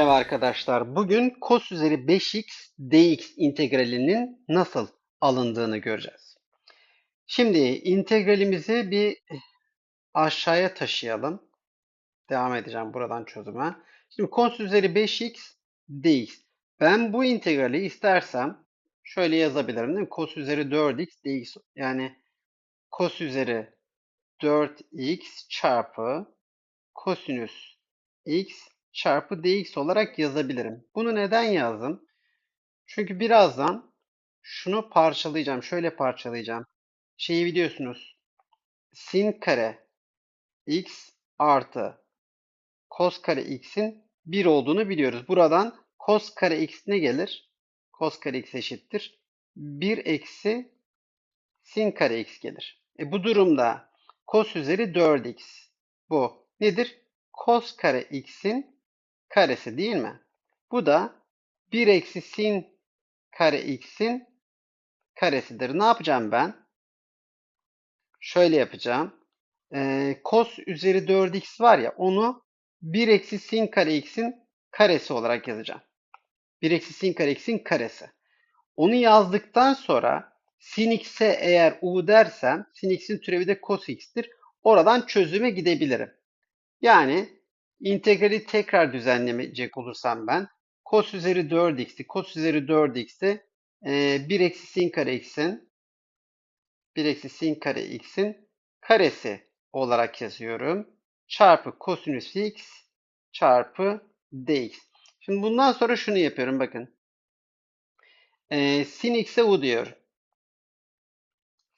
arkadaşlar. Bugün cos üzeri 5x dx integralinin nasıl alındığını göreceğiz. Şimdi integralimizi bir aşağıya taşıyalım. Devam edeceğim buradan çözüme. Şimdi cos üzeri 5x dx. Ben bu integrali istersem şöyle yazabilirim değil mi? Cos üzeri 4x dx yani cos üzeri 4x çarpı kosinüs x çarpı dx olarak yazabilirim. Bunu neden yazdım? Çünkü birazdan şunu parçalayacağım. Şöyle parçalayacağım. Şeyi biliyorsunuz. Sin kare x artı cos kare x'in 1 olduğunu biliyoruz. Buradan cos kare x ne gelir? Cos kare x eşittir. 1 eksi sin kare x gelir. E bu durumda cos üzeri 4x bu nedir? Cos kare x'in karesi değil mi? Bu da 1 eksi sin kare x'in karesidir. Ne yapacağım ben? Şöyle yapacağım. Ee, üzeri 4x var ya onu 1 eksi sin kare x'in karesi olarak yazacağım. 1 eksi sin kare x'in karesi. Onu yazdıktan sonra sin x'e eğer u dersem sin x'in türevi de cos x'tir. Oradan çözüme gidebilirim. Yani İntegrali tekrar düzenlemeyecek olursam ben cos üzeri 4x'i cos üzeri 4x'i e, 1 eksi sin kare x'in 1 eksi sin kare x'in karesi olarak yazıyorum. Çarpı kosinüs x çarpı dx. Şimdi bundan sonra şunu yapıyorum bakın. E, sin x'e u diyor.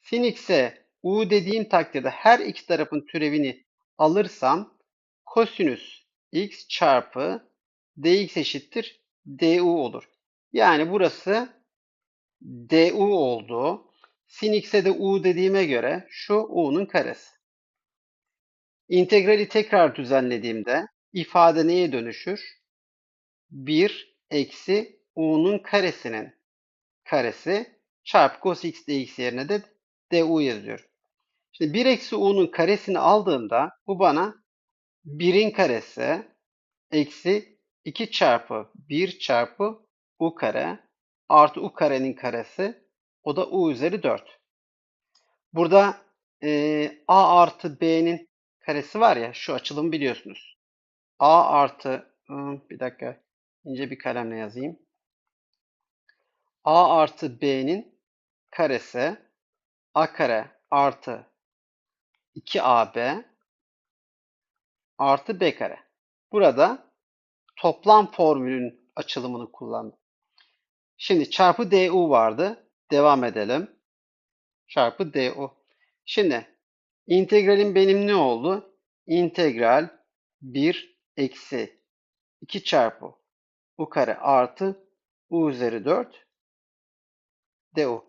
Sin x'e u dediğim takdirde her iki tarafın türevini alırsam kosinüs x çarpı dx eşittir du olur. Yani burası du oldu. Sin x'e de u dediğime göre şu u'nun karesi. İntegrali tekrar düzenlediğimde ifade neye dönüşür? 1 eksi u'nun karesinin karesi çarpı cos x dx yerine de du yazıyor. Şimdi 1 eksi u'nun karesini aldığımda bu bana 1'in karesi eksi 2 çarpı 1 çarpı u kare artı u karenin karesi o da u üzeri 4. Burada e, a artı b'nin karesi var ya şu açılımı biliyorsunuz. a artı bir dakika ince bir kalemle yazayım. a artı b'nin karesi a kare artı 2ab artı b kare. Burada toplam formülün açılımını kullandım. Şimdi çarpı du vardı. Devam edelim. Çarpı du. Şimdi integralin benim ne oldu? İntegral 1 eksi 2 çarpı u kare artı u üzeri 4 du.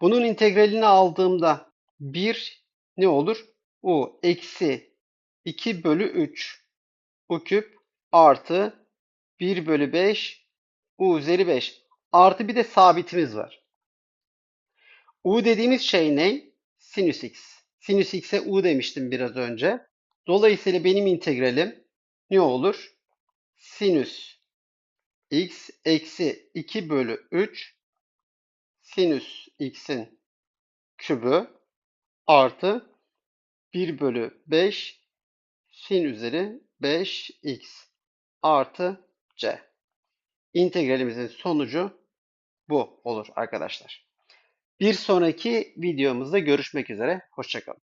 Bunun integralini aldığımda 1 ne olur? u eksi 2 bölü 3 u küp artı 1 bölü 5 u üzeri 5 artı bir de sabitimiz var. u dediğimiz şey ne? Sinüs x. Sinüs x'e u demiştim biraz önce. Dolayısıyla benim integralim ne olur? Sinüs x eksi 2 bölü 3 sinüs x'in kübü artı 1 bölü 5 sin üzeri 5x artı c. İntegralimizin sonucu bu olur arkadaşlar. Bir sonraki videomuzda görüşmek üzere. Hoşçakalın.